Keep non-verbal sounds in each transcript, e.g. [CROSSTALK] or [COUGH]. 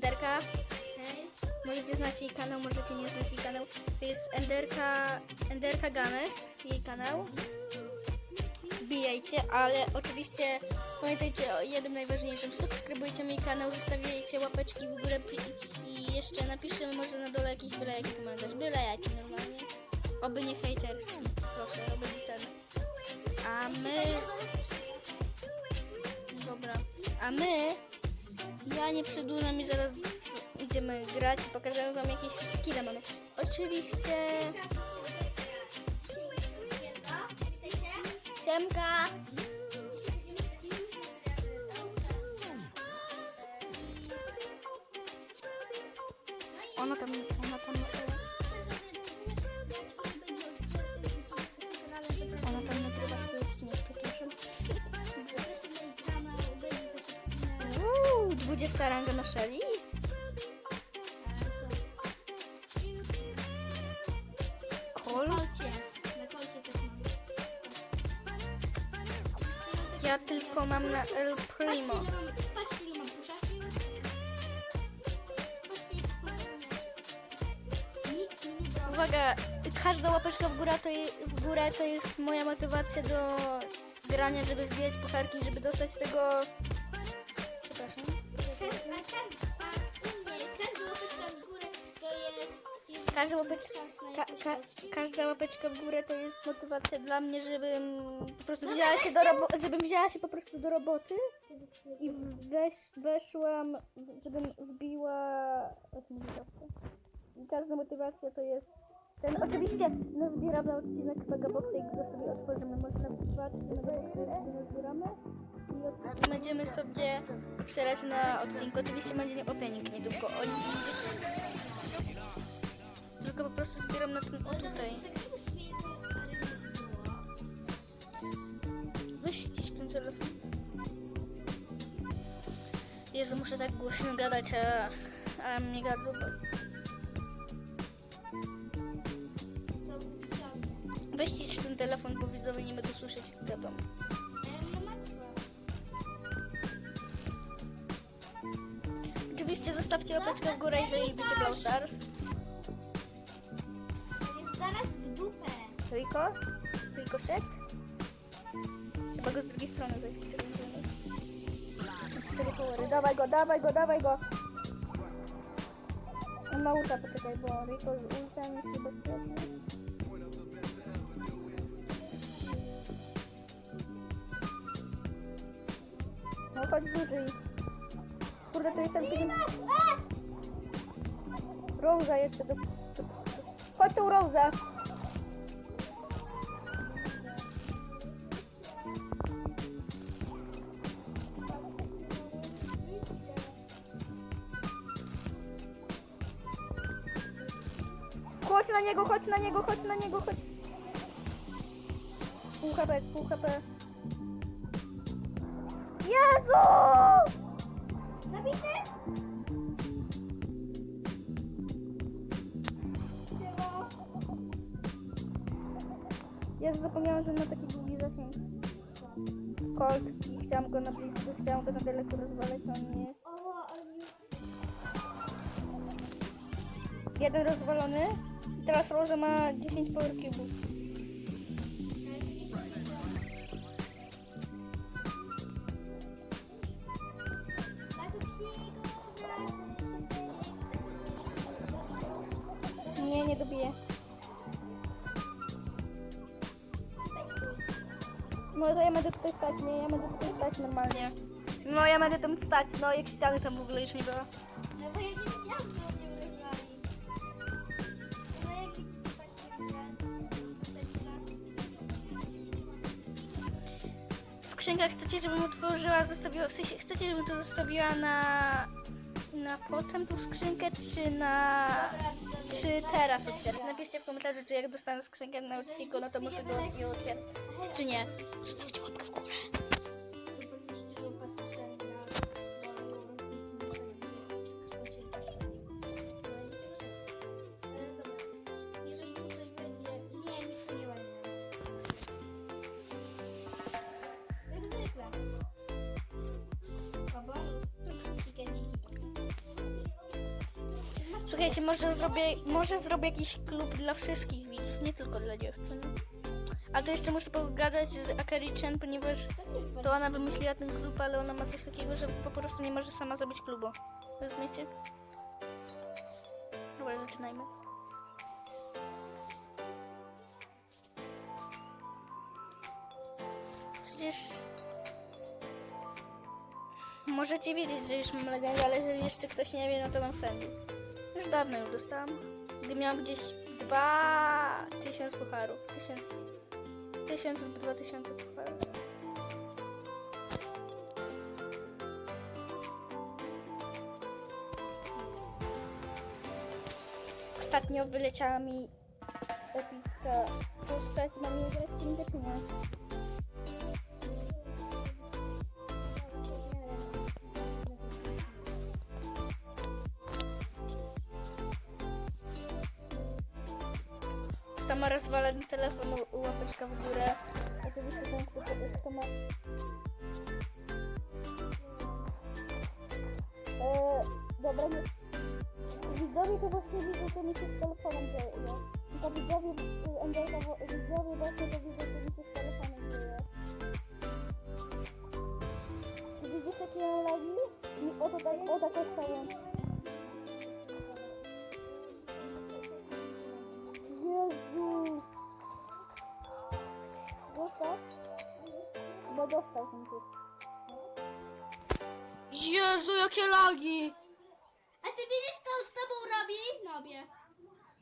Enderka. Możecie znać jej kanał, możecie nie znać jej kanał. To jest Enderka, Enderka Games, jej kanał. Wbijajcie, ale oczywiście pamiętajcie o jednym najważniejszym. Subskrybujcie mój kanał, zostawiajcie łapeczki w górę i jeszcze napiszemy może na dole jakiś byle jaki komentarz. Byle jaki normalnie. Oby nie hejterski. Proszę, oby nie ten. A my... Dobra. A my ja nie przedłużam i zaraz idziemy grać i pokażemy wam jakieś skille mamy. Oczywiście... Siemka! 20 ranga na Shelly. Kol. Ja tylko mam na El Primo. Uwaga, każda łapeczka w górę, to je, w górę to jest moja motywacja do grania, żeby wbijać pucharki, żeby dostać tego... Każda łapeczka, na ka, ka, każda łapeczka w górę to jest motywacja dla mnie, żebym po prostu wzięła się do roboty, żebym wzięła się po prostu do roboty i wesz, weszłam, żebym wbiła... I każda motywacja to jest ten, oczywiście nazbieramy odcinek Megaboxa i go sobie otworzymy. Można dwa, trzy nazbieramy będziemy sobie otwierać na odcinku. Oczywiście będzie opening niedługo. Oni tylko po prostu zbieram na ten o tutaj. Zagrajmy sobie jedną arenę. Weź ścisz ten telefon. Jezu, muszę tak głośno gadać, a, a mnie gardło boli. Co wyciągnie? Weź ścisz ten telefon, bo widzowie nie będą słyszeć jak gadam. No Maxa. Oczywiście zostawcie łapeczkę w górę, jeżeli lubicie Brawl Stars. Riko szedł? Chyba go z drugiej strony zejść. Dawaj go, dawaj go, dawaj go! On ma ulta, poczekaj, bo Riko z ultem jest niebezpieczny. No chodź dłużej. Kurde, to jest ten film. Rosa jeszcze do... Chodź tu, Rosa! Na niego, chodź na niego, chodź na niego, chodź. Pół HP, pół HP. Jezu! Zabity? Ja zapomniałam, że ma taki długi zasięg. Colt i chciałam go na blisko, chciałam go na daleko rozwalać, on nie. O, ale nie. Jeden rozwalony. Teraz Rosa ma 10 power cube'ów. Nie, nie dobiję. No to ja będę tutaj stać, nie, ja będę tutaj stać normalnie. No ja będę tam stać, no jak ściany tam w ogóle już nie było. Księgach chcecie, żebym otworzyła, zostawiła, w sensie chcecie, żebym to zostawiła na, na potem tą skrzynkę, czy na, czy teraz otwierać? Napiszcie w komentarzu, czy jak dostanę skrzynkę na odcinku, no to muszę go otwierać, czy nie. Zostawcie łapkę w górę. Czekajcie, może zrobię, może zrobię jakiś klub dla wszystkich widzów, nie tylko dla dziewczyn. A to jeszcze muszę pogadać z Akari Chen, ponieważ to ona wymyśliła ten klub, ale ona ma coś takiego, że po prostu nie może sama zrobić klubu. Rozumiecie? Dobra, zaczynajmy. Przecież możecie wiedzieć, że już mam legendę, ale jeżeli jeszcze ktoś nie wie, no to mam Sandy. Już dawno ją dostałam. Gdy miałam gdzieś 2000 pucharów. 1000 1000 lub 2000 pucharów. Ostatnio wyleciała mi epicka postać. Mam ją grać w rozwalony telefon, łapeczka w górę. Oczywiście ten, kto, kto ma... Dobra, nie... Widzowie to właśnie widzą, co mi się z telefonem dzieje. Tylko widzowie, y, widzowie właśnie to widzą, co mi się z telefonem dzieje. Widzisz jakie ja lagi? I oto tak, o tak zostało. Dostał ten typ. Jezu, jakie lagi! A ty widzisz, co z tobą robi? Nobie.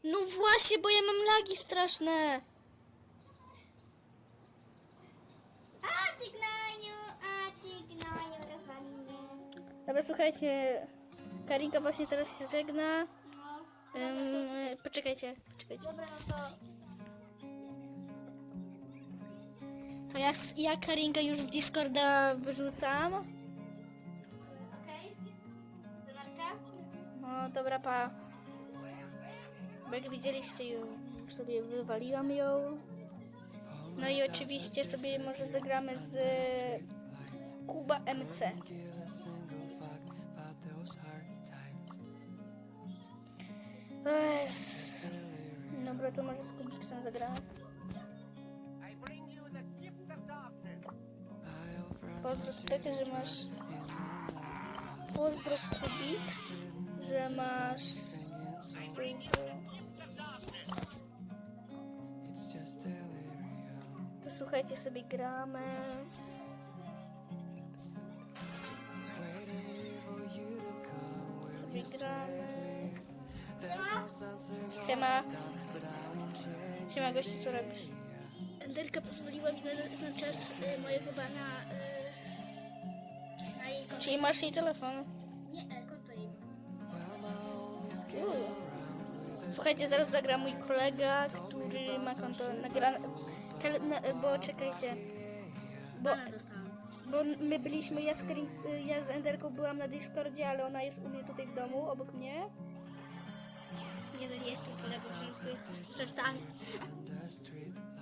No właśnie, bo ja mam lagi straszne. A ty gnaju, a ty gnaju, rozwali mnie. Dobra, słuchajcie. Karinka właśnie teraz się żegna. No. Ym, poczekajcie, poczekajcie. Dobra, no to... ja, ja Karinkę już z Discorda wyrzucam. Okej? No dobra, pa. Bo jak widzieliście, sobie wywaliłam ją. No i oczywiście sobie może zagramy z Kuba MC. Dobra, to może z Kubiksem zagramy. Pozdro takie, że masz... Kubiks, że masz... To słuchajcie, sobie gramy. Sobie gramy. Siema. Siema gościu, co robisz? Enderka pozwoliła mi na, na czas y, mojego y. Czyli masz jej telefon. Nie, e, konto jej. Słuchajcie, zaraz zagra mój kolega, który ma konto nagrane. Tele, na, bo czekajcie. Bo, bo my byliśmy, ja z, Karin, ja z Enderką byłam na Discordzie, ale ona jest u mnie tutaj w domu, obok mnie. Nie, no nie jestem kolegą, żartami.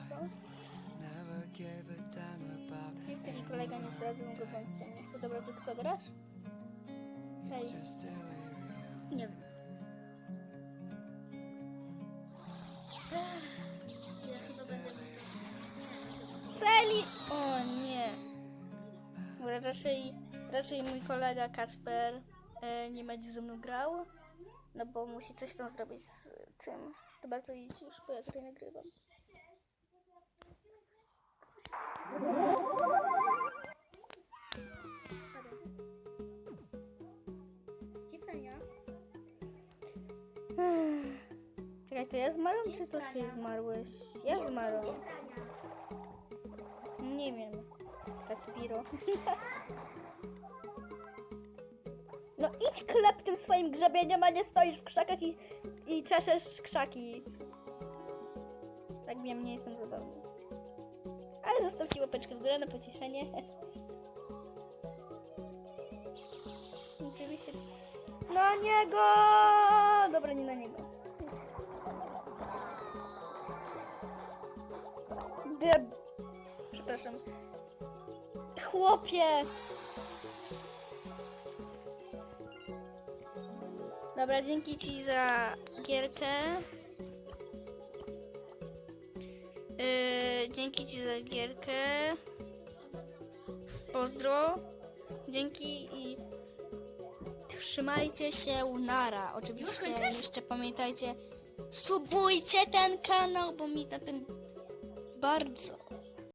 Co? Taki kolega, nie zdradzę mu go wątpię. To dobra, to co grasz? Hej. Nie wiem. Ja chyba będę. Celi! O nie. Dobra, raczej, raczej mój kolega Kacper e, nie będzie ze mną grał. No bo musi coś tam zrobić z tym. Dobra, to idź już, bo ja tutaj nagrywam. To ja zmarłam, czy to ty zmarłeś? Ja zmarłam. Nie wiem. Kacpiro. [LAUGHS] No idź klep tym swoim grzebieniem, a nie stoisz w krzakach i, i czeszesz krzaki. Tak wiem, nie jestem zabawny. Ale zostawcie łapeczkę w górę na pocieszenie. [LAUGHS] Oczywiście. Na niego! Dobra, nie na niego. Deb... Przepraszam. Chłopie! Dobra, dzięki ci za gierkę. Yy, dzięki ci za gierkę. Pozdro. Dzięki i trzymajcie się nara. Oczywiście jeszcze pamiętajcie, subujcie ten kanał, bo mi na tym bardzo